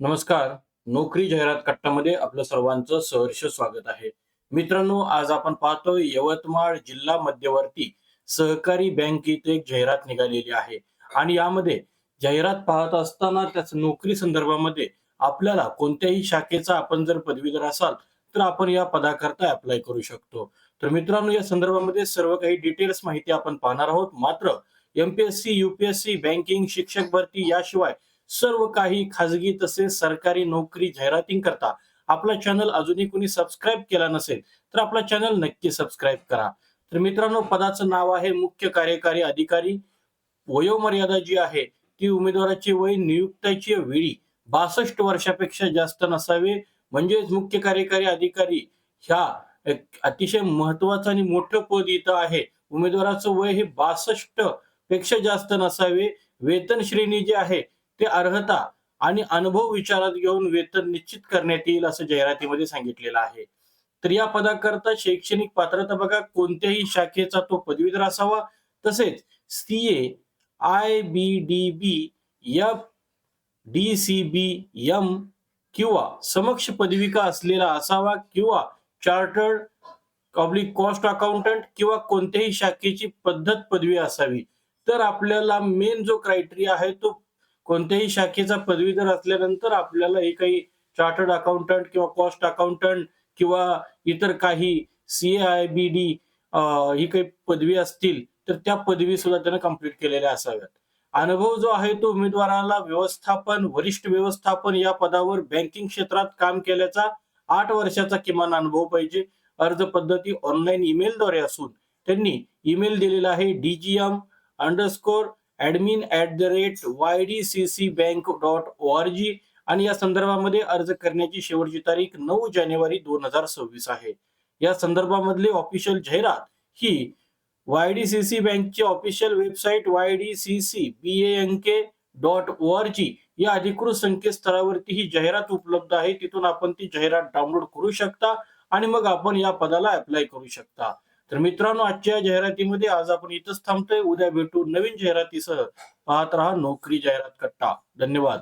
नमस्कार. नोकरी जाहिरात कट्टामध्ये आपलं सर्वांचं सहर्ष स्वागत आहे. मित्रांनो आज आपण पाहतोय यवतमाळ जिल्हा मध्यवर्ती सहकारी बँकेत एक जाहिरात निघालेली आहे. आणि यामध्ये जाहिरात पाहत असताना त्याच नोकरी संदर्भामध्ये आपल्याला कोणत्याही शाखेचा आपण जर पदवीधर असाल तर आपण या पदाकरता अप्लाय करू शकतो. तर मित्रांनो या संदर्भामध्ये सर्व काही डिटेल्स माहिती आपण पाहणार आहोत. मात्र एमपीएससी युपीएससी बँकिंग शिक्षक भरती याशिवाय सर्व काही खाजगी तसेच सरकारी नोकरी जाहिरातींकरता आपला चॅनल अजूनही कुणी सबस्क्राईब केला नसेल तर आपला चॅनल नक्की सबस्क्राईब करा. तर मित्रांनो पदाचं नाव आहे मुख्य कार्यकारी अधिकारी. वयोमर्यादा जी आहे ती उमेदवाराची वय नियुक्त्याची वेळी बासष्ट वर्षापेक्षा जास्त नसावे. म्हणजेच मुख्य कार्यकारी अधिकारी ह्या अतिशय महत्वाचं आणि मोठं पद इथं आहे. उमेदवाराचं वय हे बासष्टपेक्षा जास्त नसावे. वेतन श्रेणी जी आहे ते अर्हता आणि अनुभव विचारात घेऊन वेतन निश्चित करण्यात येईल असं जाहिरातीमध्ये सांगितलेलं आहे. तर या पदाकरता शैक्षणिक पात्रता बघा कोणत्याही शाखेचा तो पदवीधर असावा तसेच CA I B D B F D C B M किंवा समक्ष पदविका असलेला असावा किंवा चार्टर्ड पब्लिक कॉस्ट अकाउंटंट किंवा कोणत्याही शाखेची पद्धत पदवी असावी. तर आपल्याला मेन जो क्रायटेरिया आहे तो कोणत्याही शाखेचा पदवीधर असल्यानंतर आपल्याला हे काही चार्टर्ड अकाउंटंट किंवा कॉस्ट अकाउंटंट किंवा इतर काही सी आय बी डी ही काही पदवी असतील तर त्या पदवी सुद्धा त्यांना कंप्लीट केलेल्या असाव्यात. अनुभव जो आहे तो उमेदवाराला व्यवस्थापन वरिष्ठ व्यवस्थापन या पदावर बँकिंग क्षेत्रात काम केल्याचा आठ वर्षाचा किमान अनुभव पाहिजे. अर्ज पद्धती ऑनलाईन ईमेलद्वारे असून त्यांनी ईमेल दिलेला आहे DGM underscore admin at the rate Y D C C bank dot O R G आणि या संदर्भामध्ये अर्ज करण्याची शेवटची तारीख नऊ जानेवारी दोन हजार सव्वीस आहे. या संदर्भामधली ऑफिशियल जाहिरात ही वाय डी सी सी बँकची official website Y D C C B N K dot O R G या अधिकृत संकेतस्थळावरती ही जाहिरात उपलब्ध आहे. तिथून आपण ती जाहिरात डाउनलोड करू शकता आणि मग आपण या पदाला अप्लाय करू शकता. तर मित्रांनो आजच्या जाहिरातीमध्ये आज आपण इथंच थांबतोय. उद्या भेटू नवीन जाहिरातीसह. पाहत रहा नोकरी जाहिरात कट्टा. धन्यवाद.